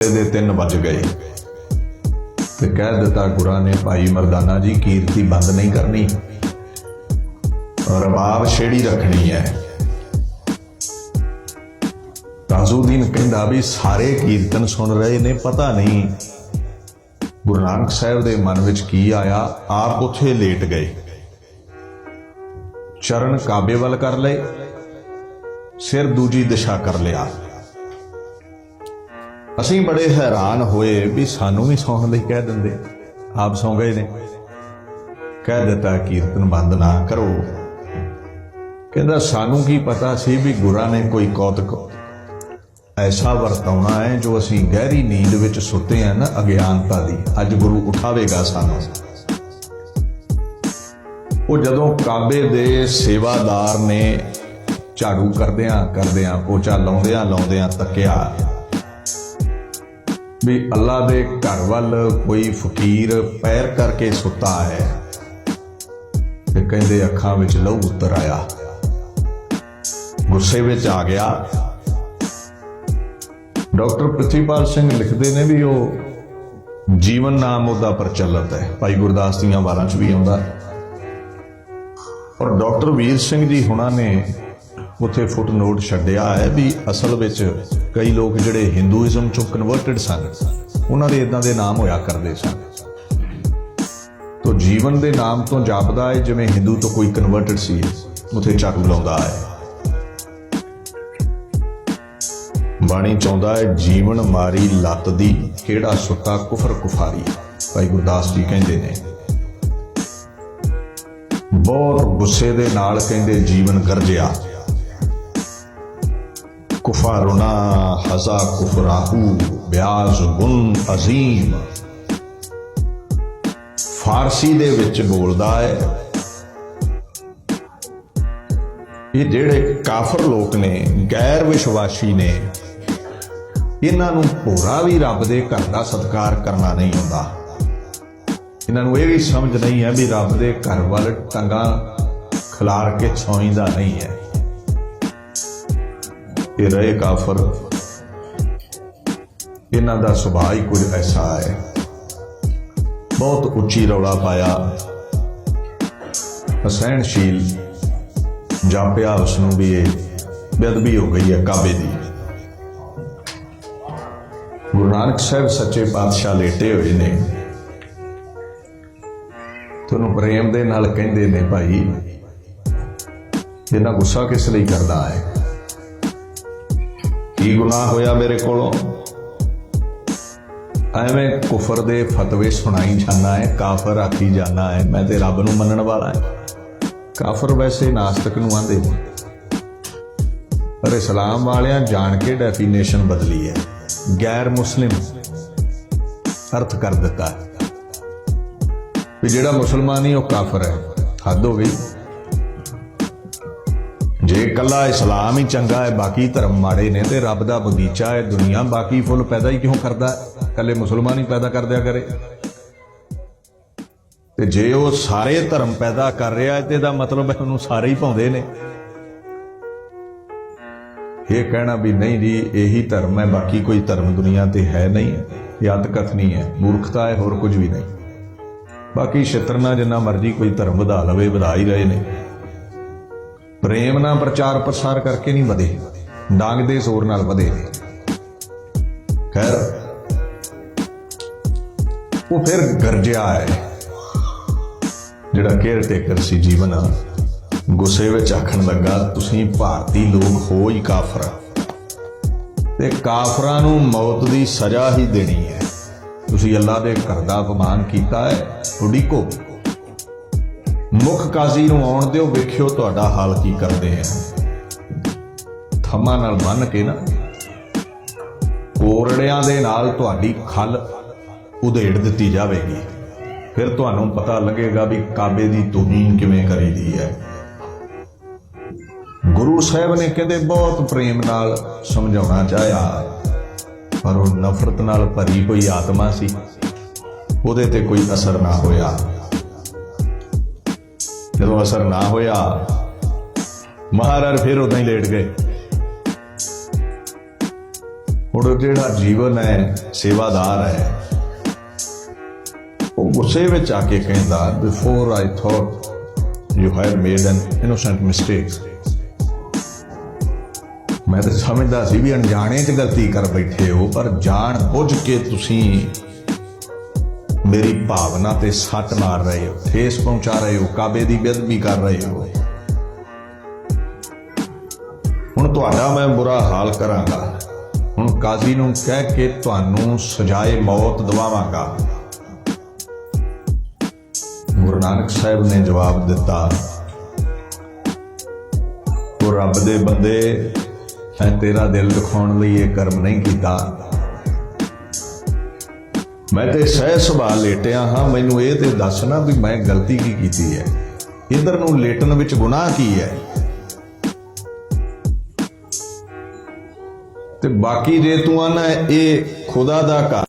ਦੇ 3 ਵੱਜ ਗਏ। ਤੇ ਕਹਿ ਦਿੱਤਾ ਗੁਰਾਂ ਨੇ, ਭਾਈ ਮਰਦਾਨਾ ਜੀ, ਕੀਰਤੀ ਬੰਦ ਨਹੀਂ ਕਰਨੀ। ਰਬਾਬ ਛੇੜੀ ਰੱਖਣੀ ਹੈ। ਤਾਜ਼ੂਦੀਨ ਕਹਿੰਦਾ ਵੀ ਸਾਰੇ ਕੀਰਤਨ ਸੁਣ ਰਹੇ ਨੇ, ਪਤਾ ਨਹੀਂ ਗੁਰੂ ਨਾਨਕ ਸਾਹਿਬ ਦੇ ਮਨ ਵਿੱਚ ਕੀ ਆਇਆ, ਆਪ ਉੱਥੇ ਲੇਟ ਗਏ। ਚਰਨ ਕਾਬੇ ਵੱਲ ਕਰ ਲਏ, ਸਿਰ ਦੂਜੀ ਦਿਸ਼ਾ ਕਰ ਲਿਆ। ਅਸੀਂ ਬੜੇ ਹੈਰਾਨ ਹੋਏ ਵੀ ਸਾਨੂੰ ਵੀ ਸੌਣ ਲਈ ਕਹਿ ਦਿੰਦੇ। ਆਪ ਸੌਂ ਗਏ ਨੇ। ਕਹਿ ਦਿੱਤਾ ਕੀਰਤਨ ਬੰਦ ਨਾ ਕਰੋ। ਕਹਿੰਦਾ, ਸਾਨੂੰ ਕੀ ਪਤਾ ਸੀ ਵੀ ਗੁਰਾਂ ਨੇ ਕੋਈ ਕੌਤਕ ਐਸਾ ਵਰਤਾਉਣਾ ਹੈ ਜੋ ਅਸੀਂ ਗਹਿਰੀ ਨੀਂਦ ਵਿੱਚ ਸੁੱਤੇ ਆ ਨਾ ਅਗਿਆਨਤਾ ਦੀ। ਅੱਜ ਗੁਰੂ ਉਠਾਵੇਗਾ ਸਾਨੂੰ। ਉਹ ਜਦੋਂ ਕਾਬੇ ਦੇ ਸੇਵਾਦਾਰ ਨੇ ਝਾੜੂ ਕਰਦਿਆਂ ਕਰਦਿਆਂ ਪੋਚਾ ਲਾਉਂਦਿਆਂ ਲਾਉਂਦਿਆਂ ਤੱਕਿਆ ਵੀ ਅੱਲਾ ਦੇ ਘਰ ਵੱਲ ਕੋਈ ਫਕੀਰ ਪੈਰ ਕਰਕੇ ਸੁੱਤਾ ਹੈ ਤੇ ਕਹਿੰਦੇ ਅੱਖਾਂ ਵਿੱਚ ਲਹੂ ਉਤਰ ਆਇਆ। ਗੁੱਸੇ ਵਿੱਚ ਆ ਗਿਆ। ਡਾਕਟਰ ਪ੍ਰਿਥੀਪਾਲ ਸਿੰਘ ਲਿਖਦੇ ਨੇ ਵੀ ਉਹ ਜੀਵਨ ਨਾਮ ਉਹਦਾ ਪ੍ਰਚਲਿਤ ਹੈ। ਭਾਈ ਗੁਰਦਾਸ ਦੀਆਂ ਵਾਰਾਂ 'ਚ ਵੀ ਆਉਂਦਾ। ਔਰ ਡਾਕਟਰ ਵੀਰ ਸਿੰਘ ਜੀ ਹੁਣਾਂ ਨੇ ਉਥੇ ਫੁੱਟਨੋਟ ਛੱਡਿਆ ਹੈ ਵੀ ਅਸਲ ਵਿੱਚ ਕਈ ਲੋਕ ਜਿਹੜੇ ਹਿੰਦੂਇਜ਼ਮ ਚੋਂ ਕਨਵਰਟਡ ਸਨ, ਉਹਨਾਂ ਦੇ ਇਦਾਂ ਦੇ ਨਾਮ ਹੋਇਆ ਕਰਦੇ ਸਨ। ਤੋ ਜੀਵਨ ਦੇ ਨਾਮ ਤੋਂ ਜਾਪਦਾ ਹੈ, ਜਿਵੇਂ ਹਿੰਦੂ ਤੋਂ ਕੋਈ ਕਨਵਰਟਡ ਸੀ, ਉਥੇ ਝਾੜੂ ਲਾਉਂਦਾ ਹੈ। ਬਾਣੀ ਚਾਹੁੰਦਾ ਹੈ, ਜੀਵਨ ਮਾਰੀ ਲੱਤ ਦੀ, ਕਿਹੜਾ ਸੁੱਤਾ ਕੁਫਰ ਕੁਫਾਰੀ। ਭਾਈ ਗੁਰਦਾਸ ਜੀ ਕਹਿੰਦੇ ਨੇ, ਬਹੁਤ ਗੁੱਸੇ ਦੇ ਨਾਲ ਕਹਿੰਦੇ ਜੀਵਨ ਗਰਜਿਆ। ਕੁਫਾਰੁਨਾ ਹਜ਼ਾ ਕੁਫਰਾਹੂ ਬਿਆਜ਼ ਗੁਨ ਅਜ਼ੀਮ ਫਾਰਸੀ ਦੇ ਵਿੱਚ ਬੋਲਦਾ ਹੈ ਇਹ ਜਿਹੜੇ ਕਾਫਰ ਲੋਕ ਨੇ ਗੈਰ ਵਿਸ਼ਵਾਸੀ ਨੇ ਇਹਨਾਂ ਨੂੰ ਭੋਰਾ ਵੀ ਰੱਬ ਦੇ ਘਰ ਦਾ ਸਤਿਕਾਰ ਕਰਨਾ ਨਹੀਂ ਆਉਂਦਾ ਇਹਨਾਂ ਨੂੰ ਇਹ ਵੀ ਸਮਝ ਨਹੀਂ ਹੈ ਵੀ ਰੱਬ ਦੇ ਘਰ ਵੱਲ ਟੰਗਾ ਖਿਲਾਰ ਕੇ ਛੋਈਂਦਾ ਨਹੀਂ ਹੈ ਇਹ ਰਹੇ ਕਾਫਰ। ਇਹਨਾਂ ਦਾ ਸੁਭਾਅ ਹੀ ਕੁਝ ਐਸਾ ਹੈ। ਬਹੁਤ ਉੱਚੀ ਰੌਲਾ ਪਾਇਆ। ਅਸਹਿਣਸ਼ੀਲ ਜਾਪਿਆ ਉਸ ਨੂੰ ਵੀ ਇਹ ਬੇਅਦਬੀ ਹੋ ਗਈ ਹੈ ਕਾਬੇ ਦੀ। ਗੁਰੂ ਨਾਨਕ ਸਾਹਿਬ ਸੱਚੇ ਪਾਤਸ਼ਾਹ ਲੇਟੇ ਹੋਏ ਨੇ। ਤੁਹਾਨੂੰ ਪ੍ਰੇਮ ਦੇ ਨਾਲ ਕਹਿੰਦੇ ਨੇ ਭਾਈ, ਇਹਨਾਂ ਗੁੱਸਾ ਕਿਸ ਲਈ ਕਰਦਾ ਹੈ? ਕੀ ਗੁਨਾਹ ਹੋਇਆ ਮੇਰੇ ਕੋਲੋਂ। ਐਵੇਂ ਕੁਫਰ ਦੇ ਫਤਵੇ ਸੁਣਾਈ ਜਾਂਦਾ ਹੈ ਕਾਫਰ ਆਖੀ ਜਾਂਦਾ ਹੈ ਮੈਂ ਤੇ ਰੱਬ ਨੂੰ ਮੰਨਣ ਵਾਲਾ ਹਾਂ। ਕਾਫਰ ਵੈਸੇ ਨਾਸਤਕ ਨੂੰ ਆਂਦੇ ਨੇ ਪਰ ਇਸਲਾਮ ਵਾਲਿਆਂ ਜਾਣ ਕੇ ਡੈਫੀਨੇਸ਼ਨ ਬਦਲੀ ਹੈ। ਗੈਰ ਮੁਸਲਿਮ ਅਰਥ ਕਰ ਦਿੱਤਾ ਹੈ। ਵੀ ਜਿਹੜਾ ਮੁਸਲਮਾਨ ਹੀ ਉਹ ਕਾਫਰ ਹੈ ਹੱਦ ਹੋ ਗਈ। ਕੱਲਾ ਇਸਲਾਮ ਹੀ ਚੰਗਾ ਹੈ, ਬਾਕੀ ਧਰਮ ਮਾੜੇ ਨੇ ਤੇ ਰੱਬ ਦਾ ਬਗੀਚਾ ਹੈ ਦੁਨੀਆ, ਬਾਕੀ ਫੁੱਲ ਪੈਦਾ ਹੀ ਕਿਉਂ ਕਰਦਾ ਹੈ? ਕੱਲੇ ਮੁਸਲਮਾਨ ਹੀ ਪੈਦਾ ਕਰਦਿਆ ਕਰੇ। ਤੇ ਜੇ ਉਹ ਸਾਰੇ ਧਰਮ ਪੈਦਾ ਕਰ ਰਿਹਾ ਤੇ ਇਹਦਾ ਮਤਲਬ ਹੈ ਉਹਨੂੰ ਸਾਰੇ ਹੀ ਪਾਉਂਦੇ ਨੇ। ਇਹ ਕਹਿਣਾ ਵੀ ਨਹੀਂ ਜੀ, ਇਹੀ ਧਰਮ ਹੈ, ਬਾਕੀ ਕੋਈ ਧਰਮ ਦੁਨੀਆ ਤੇ ਹੈ ਨਹੀਂ ਇਹ ਅੱਤ ਹੈ, ਮੂਰਖਤਾ ਹੈ, ਹੋਰ ਕੁਝ ਵੀ ਨਹੀਂ। ਬਾਕੀ ਛਤਰਨਾ ਜਿੰਨਾ ਮਰਜ਼ੀ ਕੋਈ ਧਰਮ ਵਧਾ ਲਵੇ ਵਧਾ ਹੀ ਰਹੇ ਨੇ। ਪ੍ਰੇਮ ਨਾਲ ਪ੍ਰਚਾਰ ਪ੍ਰਸਾਰ ਕਰਕੇ ਨਹੀਂ ਵਧੇ, ਡਾਂਗ ਦੇ ਜ਼ੋਰ ਨਾਲ ਵਧੇ। ਖੈਰ, ਉਹ ਫਿਰ ਗਰਜਿਆ ਹੈ। ਜਿਹੜਾ ਕੇਅਰ ਟੇਕਰ ਸੀ ਜੀਵਨ ਗੁੱਸੇ ਵਿੱਚ ਆਖਣ ਲੱਗਾ, ਤੁਸੀਂ ਭਾਰਤੀ ਲੋਕ ਹੋ ਹੀ ਕਾਫਰ ਤੇ ਕਾਫਰਾਂ ਨੂੰ ਮੌਤ ਦੀ ਸਜ਼ਾ ਹੀ ਦੇਣੀ ਹੈ। ਤੁਸੀਂ ਅੱਲਾ ਦੇ ਘਰ ਦਾ ਅਪਮਾਨ ਕੀਤਾ ਹੈ ਉਡੀਕੋ ਮੁੱਖ ਕਾਜ਼ੀ ਨੂੰ ਆਉਣ ਦਿਓ, ਵੇਖਿਓ ਤੁਹਾਡਾ ਹਾਲ ਕੀ ਕਰਦੇ ਆ। ਥੰਮਾਂ ਨਾਲ ਬੰਨ ਕੇ ਨਾ, ਕੋਰੜਿਆਂ ਦੇ ਨਾਲ ਤੁਹਾਡੀ ਖਲ ਉਧੇੜ ਦਿੱਤੀ ਜਾਵੇਗੀ। ਫਿਰ ਤੁਹਾਨੂੰ ਪਤਾ ਲੱਗੇਗਾ ਵੀ ਕਾਬੇ ਦੀ ਤੋਹੀਨ ਕਿਵੇਂ ਕਰੀਦੀ ਹੈ। ਗੁਰੂ ਸਾਹਿਬ ਨੇ ਕਹਿੰਦੇ ਬਹੁਤ ਪ੍ਰੇਮ ਨਾਲ ਸਮਝਾਉਣਾ ਚਾਹਿਆ, ਪਰ ਉਹ ਨਫ਼ਰਤ ਨਾਲ ਭਰੀ ਹੋਈ ਆਤਮਾ ਸੀ। ਉਹਦੇ ਤੇ ਕੋਈ ਅਸਰ ਨਾ ਹੋਇਆ। ਜਦੋਂ ਅਸਰ ਨਾ ਹੋਇਆ, ਮਹਾਰਾਜ ਫਿਰ ਉਦਾਂ ਹੀ ਲੇਟ ਗਏ। ਹੁਣ ਜਿਹੜਾ ਜੀਵਨ ਹੈ, ਸੇਵਾਦਾਰ ਹੈ, ਉਹ ਗੁੱਸੇ ਵਿੱਚ ਆ ਕੇ ਕਹਿੰਦਾ before I thought you had made an innocent mistake ਮੈਂ ਤਾਂ ਸਮਝਦਾ ਸੀ ਵੀ ਅਣਜਾਣੇ 'ਚ ਗਲਤੀ ਕਰ ਬੈਠੇ ਹੋ, ਪਰ ਜਾਣ ਬੁੱਝ ਕੇ ਤੁਸੀਂ ਮੇਰੀ ਭਾਵਨਾ ਤੇ ਸੱਟ ਮਾਰ ਰਹੇ ਹੋ, ਠੇਸ ਪਹੁੰਚਾ ਰਹੇ ਹੋ, ਕਾਬੇ ਦੀ ਬੇਅਦਬੀ ਕਰ ਰਹੇ ਹੋ। ਹੁਣ ਤੁਹਾਡਾ ਮੈਂ ਬੁਰਾ ਹਾਲ ਕਰਾਂਗਾ। ਹੁਣ ਕਾਜ਼ੀ ਨੂੰ ਕਹਿ ਕੇ ਤੁਹਾਨੂੰ ਸਜ਼ਾਏ ਮੌਤ ਦਵਾਵਾਂਗਾ। ਗੁਰੂ ਨਾਨਕ ਸਾਹਿਬ ਨੇ ਜਵਾਬ ਦਿੱਤਾ ਉਹ ਰੱਬ ਦੇ ਬੰਦੇ, ਮੈਂ ਤੇਰਾ ਦਿਲ ਦਿਖਾਉਣ ਲਈ ਇਹ ਕਰਮ ਨਹੀਂ ਕੀਤਾ। ਮੈਂ ਤੇ ਸਹਿ ਸੁਭਾਅ ਲੇਟਿਆ ਹਾਂ, ਮੈਨੂੰ ਇਹ ਤੇ ਦੱਸ ਨਾ ਵੀ ਮੈਂ ਗਲਤੀ ਕੀ ਕੀਤੀ ਹੈ। ਇਧਰ ਨੂੰ ਲੇਟਣ ਵਿੱਚ ਗੁਨਾਹ ਕੀ ਹੈ? ਤੇ ਬਾਕੀ ਜੇ ਤੂੰ ਆਨਾ, ਇਹ ਖੁਦਾ ਦਾ ਘਰ